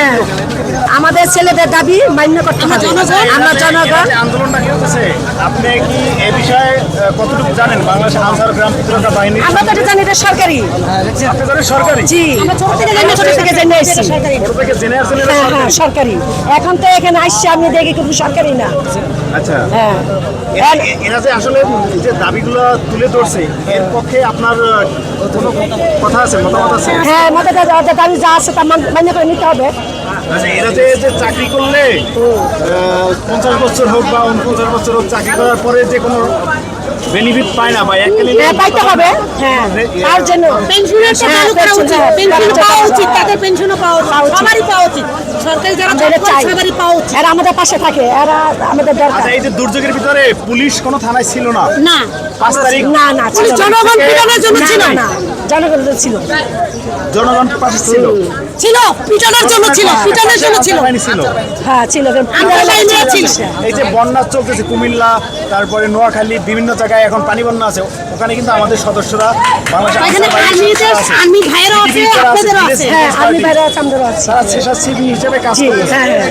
হ্যাঁ। আমাদের ছেলেদের দাবি মান্য করতে হবে। আমরা জনগণ আন্দোলনটা আপনি কি এ বিষয়ে কতটুকু জানেন? বাংলাদেশ আনসার গ্রাম প্রতিরক্ষা বাহিনী? আমরা তো জানি এটা সরকারি। আপনি জানেন সরকারি? জি আমরা ছোট থেকে জানি ছোট থেকে জেনে এসেছি ছোট থেকে জেনে আসছেন হ্যাঁ হ্যাঁ সরকারি। এখন তো এখানে আসছে আমি দেখি কিন্তু সরকারি না। আচ্ছা। হ্যাঁ। এরা- যে আসলে যে দাবিগুলো তুলে ধরছে এর পক্ষে আপনার কোনো কথা আছে মতামত আছে? হ্যাঁ যা- যা দাবি যা আছে তা মান- মান্য করে নিতে হবে। আচ্ছা এরা যে যে চাকরি করলে পঞ্চাশ বছর হোক বা উনপঞ্চাশ বছর হোক চাকরি করার পরে যে কোনো বেনিফিট পায় না বা এককালীন হ্যাঁ পাইতে হবে। হ্যাঁ তার জন্য। পেনশনের হ্যাঁ, চালু করা উচিত। হ্যাঁ, পেনশন পাওয়া উচিত। তাদের পেনশনও পাওয়া উচিত। সবারই পাওয়া উচিত। সরকারি যারা চাই। সবারই পাওয়া উচিত। এরা আমাদের পাশে থাকে এরা আমাদের দরকার। আচ্ছা এই যে দুর্যোগের ভিতরে পুলিশ কোনো থানায় ছিল না? না। পাঁচ তারিখ না না পুলিশ জনগণ জন্য ছিল না, না জনগণের ছিল। জনগণ পাশে ছিল? ছিল পিটানোর জন্য ছিল পিটানোর জন্য ছিল। বাহিনী ছিল। হ্যাঁ ছিল ছিল। এই যে বন্যা চলতেছে কুমিল্লা তারপরে নোয়াখালী বিভিন্ন জায়গায় এখন পানি বন্যা আছে। ওখানে কিন্তু আমাদের সদস্যরা আছে। আছে হ্যাঁ আমি party, আছে আমাদেরও আছে। স্বেচ্ছাসেবী হিসেবে কাজ জি করতেছে। হ্যাঁ হ্যাঁ।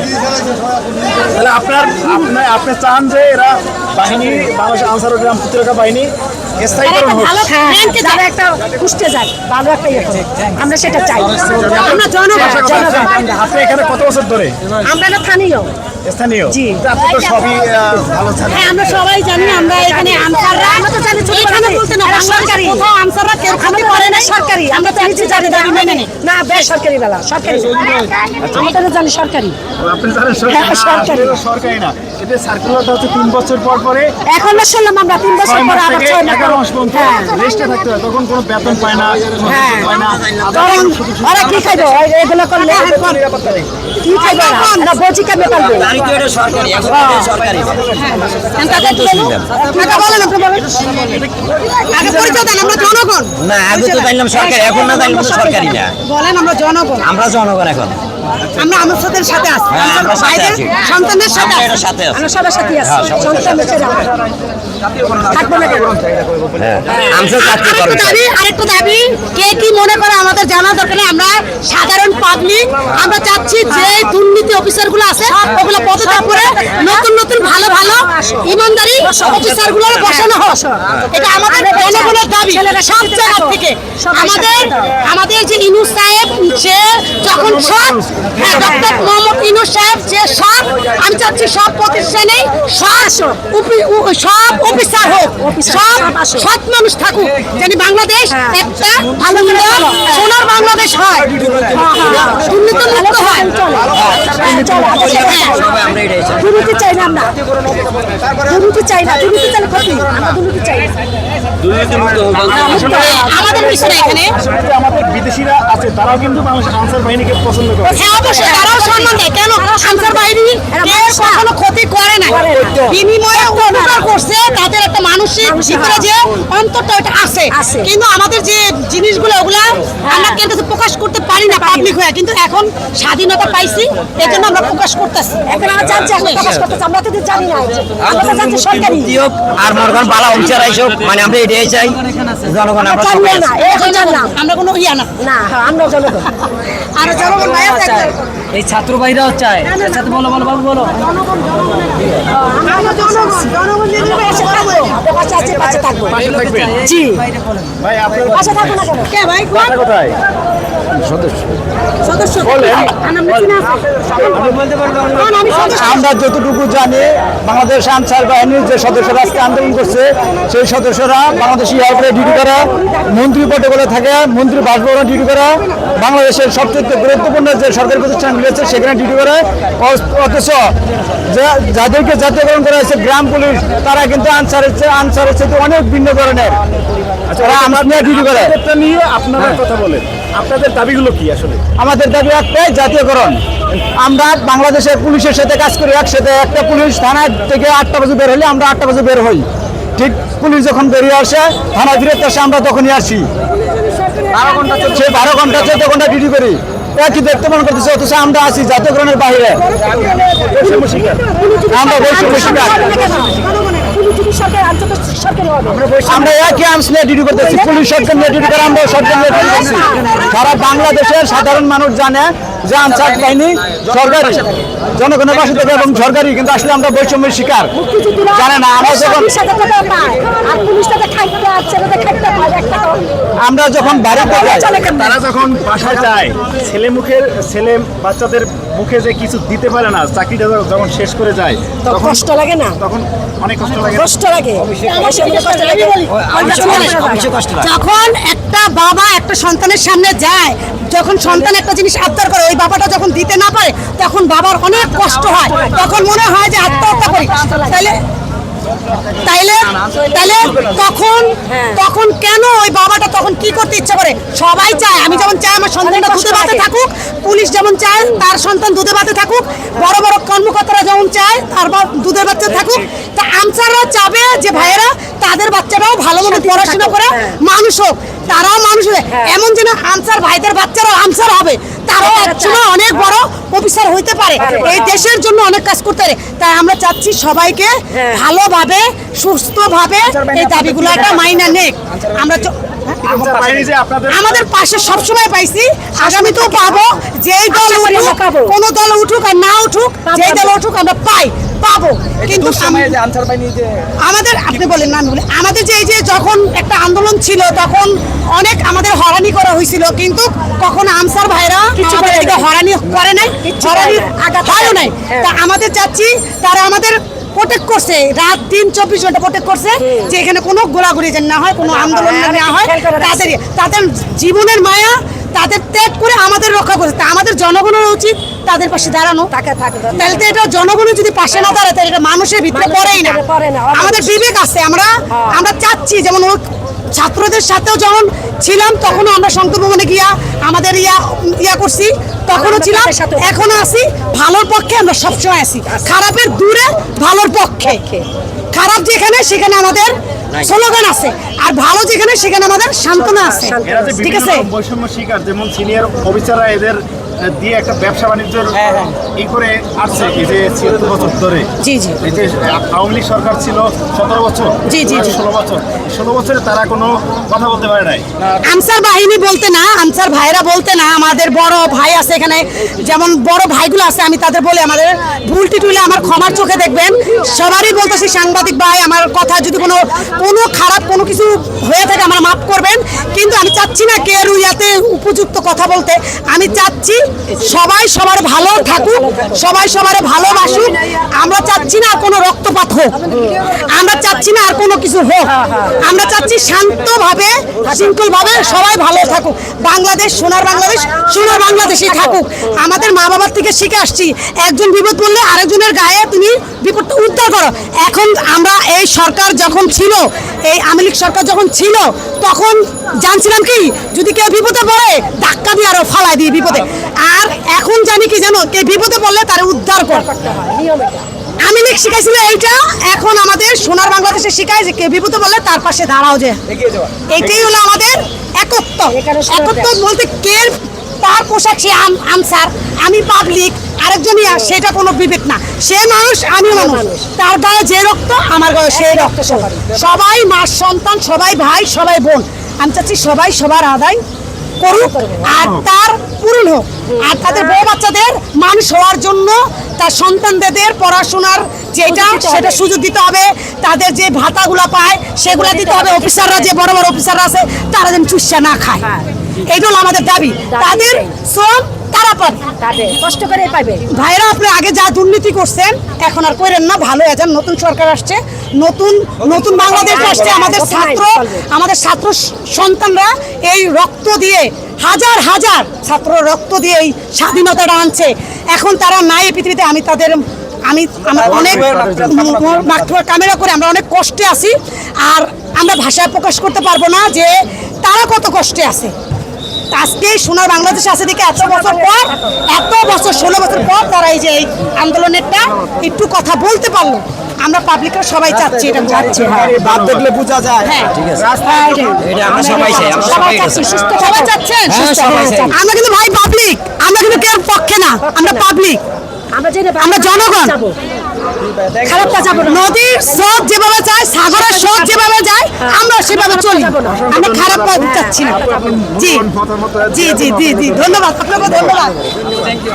তাহলে আপনার আপনি আপনি চান যে এরা বাহিনী বাংলাদেশ আনসার গ্রাম প্রতিরক্ষা বাহিনী স্থায়ীকরণ হোক। হ্যাঁ র্যাঙ্কে যারা একটা পুষতে যায় ভালো একটা ইয়ে আমরা সেটা চাই। আমরা জনগণ হ্যাঁ, জনগণ। আমরা। আপনি এখানে কত বছর ধরে? আমরা না স্থানীয়। স্থানীয়। জি। আপনি তো সবই ভালো জানেন। হ্যাঁ আমরা সবাই জানি আমরা এখানে আনসাররা। আমরা তো জানি এখানে বলতে না সরকারি। কোথাও আনসাররা কেউ আমরা খেতে পারে জানি না না সরকারি। আমরা তো নিচে জানি দাবি মেনে নেই না বেসরকারি বেলা সরকারি। আমরা তো জানি সরকারি। আপনি জানেন হ্যাঁ, সরকারি। সরকারি। না। এটা সার্কুলারটা হচ্ছে তিন বছর পর পরে এখন না শুনলাম আমরা তিন বছর পর আবার ছয় মাস মাস পর্যন্ত রেস্টে থাকতে হয় তখন কোনো বেতন পায় না কোনো। কিছু পায় না। তখন কি খাইবো এগুলো করলে কোনো নিরাপত্তা নেই। কি খাইবো? ওরা? ওরা বলছি কেমনে পারবে? সরকারি এখন সরকারি। টাকা বলেন। আপনি বলেন আগে পরিচয় দেন আমরা জনগণ। না আগে তো জানলাম সরকারি এখন না জানলাম সরকারি। না। বলেন আমরা জনগণ। আমরা জনগণ এখন। আমরা আমার সাথে আছি। হ্যাঁ, ভাইদের আছি। সন্তানের সাথে আছি। এটার সাথে আছি। আমরা সবার সাথে আছি। হ্যাঁ, সাথে থাকব না কেন? আরেকটা দাবি আরেকটা দাবি কে কি মনে করে আমাদের জানা দরকার আমরা সাধারণ পাবলিক আমরা চাচ্ছি যে দুর্নীতি অফিসারগুলো আছে ওগুলো পদত্যাগ করে নতুন নতুন ভালো ভালো ইমানদারি অফিসারগুলো বসানো হোক। এটা আমাদের জনগণের দাবি। সব জায়গা থেকে। আমাদের আমাদের যে ইনুস সাহেব সে যখন সব হ্যাঁ, ডক্টর মোহাম্মদ বাংলাদেশ একটা হয়। দুর্নীতি চাই চাই না দুর্নীতি চাই না। দুর্নীতি চাইলে ক্ষতি। দুর্নীতি চাই। আমাদের বিষয় এখানে। আমাদের বিদেশিরা আছে তারাও কিন্তু বাংলাদেশ আনসার বাহিনীকে পছন্দ করে হ্যাঁ অবশ্যই তারাও সম্মান দেয়। কেন আনসার বাহিনী? কেউ কখনো ক্ষতি করে না। বিনিময়ে উপকার করছে তাদের একটা মানসিক ভিতরে যে অন্তরটা ওটা আছে। কিন্তু আমাদের যে জিনিসগুলো আমরা কেউ কাছে প্রকাশ করতে পারি না পাবলিক হয়ে কিন্তু এখন স্বাধীনতা পাইছি এই জন্য আমরা প্রকাশ করতেছি। এখন আমরা জানছি এখন প্রকাশ করতেছি আমরা তো জানি না। আমরা তো জানছি সরকারি। মুক্তি আর মরগন বালা অংশের আইসক মানে আমরা এটাই চাই জনগণ আমরা জানি না এখন জানি না আমরা কোনো ইয়া না। না আমরা জনগণ। আর জনগণ ভাইয়া এই ছাত্র ভাইরাও চায়। সাথে বলো বলো বাবু বলো। আমরা যতটুকু জানি বাংলাদেশ আনসার বাহিনীর যে সদস্যরা আজকে আন্দোলন করছে সেই সদস্যরা বাংলাদেশ এয়ারপোর্টে ডিউটি করে মন্ত্রী প্রটোকলে থাকে মন্ত্রী বাসভবনে ডিউটি করে বাংলাদেশের সবচেয়ে গুরুত্বপূর্ণ যে সরকারি প্রতিষ্ঠানগুলি আছে সেখানে ডিউটি করে অথচ যাদেরকে জাতীয়করণ করা হয়েছে গ্রাম পুলিশ তারা কিন্তু আনসারের চেয়ে আনসারের চেয়ে অনেক ভিন্ন ধরনের। তারা আমার নিয়ে ডিউটি করে। এটা নিয়ে আপনারা কথা বলেন। আপনাদের দাবিগুলো কি আসলে? আমাদের দাবি একটাই জাতীয়করণ। আমরা বাংলাদেশের পুলিশের সাথে কাজ করি একসাথে একটা পুলিশ থানা থেকে আটটা বাজে বের হলে আমরা আটটা বাজে বের হই। ঠিক পুলিশ যখন বেরিয়ে আসে থানা ফিরত আসে আমরা তখনই আসি। বারো ঘণ্টা চোদ্দ ঘণ্টা ডিউটি করি। একই করতেছে, অথচ আমরা আছি জাতীয়করণের আমরা আমরা পুলিশ করে আমরা সারা বাংলাদেশের সাধারণ মানুষ জানে যে আনসার বাহিনী সরকারি। জনগণের পাশে থাকে এবং সরকারি, কিন্তু আসলে আমরা বৈষম্যের শিকার। জানে না, আমরা যখন আমরা যখন কেন তারা যখন বাসায় যায় ছেলে মুখের ছেলে বাচ্চাদের মুখে যে কিছু দিতে পারে না চাকরিটা যখন শেষ করে যায় তখন কষ্ট লাগে না? তখন অনেক কষ্ট লাগে। কষ্ট লাগে। যখন একটা বাবা একটা সন্তানের সামনে যায় যখন সন্তান একটা জিনিস আবদার করে ওই বাবাটা যখন দিতে না পারে তখন বাবার অনেক কষ্ট হয়। তখন মনে হয় যে আত্মহত্যা করি। তাইলে তাইলে তাইলে তখন তখন কেন ওই বাবাটা তখন কি করতে ইচ্ছা করে? সবাই চায় আমি যেমন চাই আমার সন্তানটা দুধে ভাতে থাকুক পুলিশ যেমন চায় তার সন্তান দুধে ভাতে থাকুক বড় বড় কর্মকর্তারা যেমন চায় তার দুধের বাচ্চা থাকুক তা আমসাররা চাবে যে ভাইয়েরা তাদের বাচ্চারাও ভালো মতো পড়াশোনা করে মানুষ হোক তারাও মানুষ এমন যেন আনসার ভাইদের বাচ্চারাও আনসার হবে। তারাও একসময় অনেক বড় অফিসার হইতে পারে। এই দেশের জন্য অনেক কাজ করতে পারে। তাই আমরা চাচ্ছি সবাইকে ভালোভাবে সুস্থভাবে এই দাবিগুলো একটা মাইনা নেক। আমরা চ- আনসার বাহিনী যে আপনাদের আমাদের পাশে সবসময় পাইছি। আগামীতেও পাবো। যেই দল আমরা উঠুক কোন দল উঠুক আর না উঠুক যেই দল উঠুক আমরা পাই পাবো। কিন্তু যে আনসার বাহিনী যে আমাদের আপনি বলেন না আমি আমাদের যে এই যে যখন একটা আন্দোলন ছিল তখন অনেক আমাদের হরানি করা হয়েছিল কিন্তু কখনো আনসার ভাইরা আমাদের হরানি করে নাই হরানি আঘাত হয়ও নাই। নাই। তা আমাদের চাচ্ছি তারা আমাদের প্রোটেক্ট করছে। রাত দিন চব্বিশ ঘণ্টা প্রোটেক্ট করছে যে এখানে কোনো গোলাগুলি যেন না হয় কোনো আন্দোলন না হয় তাদের তাদের জীবনের মায়া তাদের ত্যাগ করে আমাদের রক্ষা করছে। তা আমাদের জনগণের উচিত তাদের পাশে দাঁড়ানো। তাহলে তো এটা জনগণের যদি পাশে না দাঁড়ায় তাহলে এটা মানুষের ভিতরে পড়েই না। আমাদের বিবেক আছে আমরা হ্যাঁ। আমরা চাচ্ছি যেমন ছাত্রদের সাথেও যখন ছিলাম তখনও আমরা সংকল্প ভবনে গিয়া আমাদের ইয়া ইয়া করছি। তখনও ছিলাম এখন আসি আছি ভালোর পক্ষে আমরা সবসময় আছি। খারাপের দূরে ভালোর পক্ষে। খারাপ যেখানে সেখানে আমাদের স্লোগান আছে। আর ভালো যেখানে সেখানে আমাদের সান্ত্বনা আছে। ঠিক আছে? বৈষম্য শিকার যেমন সিনিয়র অফিসাররা এদের দিয়ে একটা ব্যবসা বাণিজ্যের ই করে আসছে এই যে ছিয়াত্তর বছর ধরে। জি জি। এই যে আওয়ামী লীগ সরকার ছিল সতেরো বছর জি, জি। ষোলো বছর। ষোলো বছরে তারা কোনো কথা বলতে পারে নাই। আনসার বাহিনী বলতে না আনসার ভাইরা বলতে না আমাদের বড় ভাই আছে এখানে। যেমন বড় ভাইগুলো আছে আমি তাদের বলে আমাদের ভুল টিটুলে আমার ক্ষমার চোখে দেখবেন। সবারই বলতেছি সাংবাদিক ভাই আমার কথা যদি কোনো কোনো খারাপ কোনো কিছু হয়ে থাকে আমার মাফ করবেন। কিন্তু আমি চাচ্ছি না কে রুইয়াতে উপযুক্ত কথা বলতে। আমি চাচ্ছি সবাই সবার ভালো থাকুক, সবাই সবার ভালোবাসুক। আমরা চাচ্ছি না কোনো রক্তপাত হোক। আমরা চাচ্ছি না আর কোনো কিছু হোক। আমরা চাচ্ছি শান্তভাবে, শৃঙ্খলভাবে সবাই ভালো থাকুক। বাংলাদেশ, সোনার বাংলাদেশ, সোনার বাংলাদেশই থাকুক। আমাদের মা বাবার থেকে শিখে আসছি, একজন বিপদ বললে আরেকজনের গায়ে তুমি বিপদটা উদ্ধার করো। এখন আমরা এই সরকার যখন ছিল, এই আওয়ামী লীগ সরকার যখন ছিল, তখন জানছিলাম কি, যদি কেউ বিপদে পড়ে, ধাক্কা দিয়ে আরও ফালাই দিই বিপদে। আর এখন জানি কি জানো কে বিপদে পড়লে তার উদ্ধার কর। আমি লীগ শিখাইছিল এইটা এখন আমাদের সোনার বাংলাদেশে শিখায় যে কে বিপদে বললে তার পাশে দাঁড়াও যে। এইটাই হলো আমাদের একত্ব। একত্ব বলতে কে তার পোশাক সে আনসার আমি পাবলিক আরেকজনই আর সেটা কোনো বিবেক না। সে মানুষ আমি মানুষ। তার গায়ে যে রক্ত আমার গায়ে সেই রক্ত। সবাই মার সন্তান সবাই ভাই সবাই বোন। আমি চাচ্ছি সবাই সবার আদায় করুক আর তার পূরণ হোক। আর তাদের বউ বাচ্চাদের মানুষ হওয়ার জন্য তার সন্তানদের পড়াশোনার যেটা সেটা সুযোগ দিতে হবে। তাদের যে ভাতাগুলো পায় সেগুলো দিতে হবে। অফিসাররা যে বড় বড় অফিসাররা আছে তারা যেন চুষা না খায়। এগুলো হলো আমাদের দাবি। তাদের শ্রম তারা পাবে কষ্ট করে পাবে ভাইরা আপনি আগে যা দুর্নীতি করছেন এখন আর করেন না ভালো আছেন নতুন সরকার আসছে নতুন নতুন বাংলাদেশ আসছে। আমাদের ছাত্র আমাদের ছাত্র সন্তানরা এই রক্ত দিয়ে হাজার হাজার ছাত্র রক্ত দিয়ে এই স্বাধীনতাটা আনছে। এখন তারা নাই এই পৃথিবীতে আমি তাদের আমি আমরা অনেক মাঠুয়া ক্যামেরা করে আমরা অনেক কষ্টে আছি। আর আমরা ভাষায় প্রকাশ করতে পারব না যে তারা কত কষ্টে আছে। আজকে সোনার বাংলাদেশ আছে দিকে এত বছর পর এত বছর ষোলো বছর পর তারা এই যে এই আন্দোলনেরটা একটু কথা বলতে পারল। আমরা পাবলিকরা সবাই চাচ্ছি এটা চাচ্ছি। হ্যাঁ বাদ দেখলে বোঝা যায়। হ্যাঁ ঠিক এটা আমরা সবাই চাই আমরা সবাই চাচ্ছি সুস্থ সবাই চাচ্ছেন? হ্যাঁ, সবাই চাই। আমরা কিন্তু ভাই পাবলিক আমরা কিন্তু কেউ পক্ষে না আমরা পাবলিক আমরা জনগণ। নদীর স্রোত যেভাবে যায়, সাগরের স্রোত যেভাবে যায়, আমরা সেভাবে চলি। আমরা খারাপ যাচ্ছি না। জি জি জি জি, ধন্যবাদ আপনাকে ধন্যবাদ।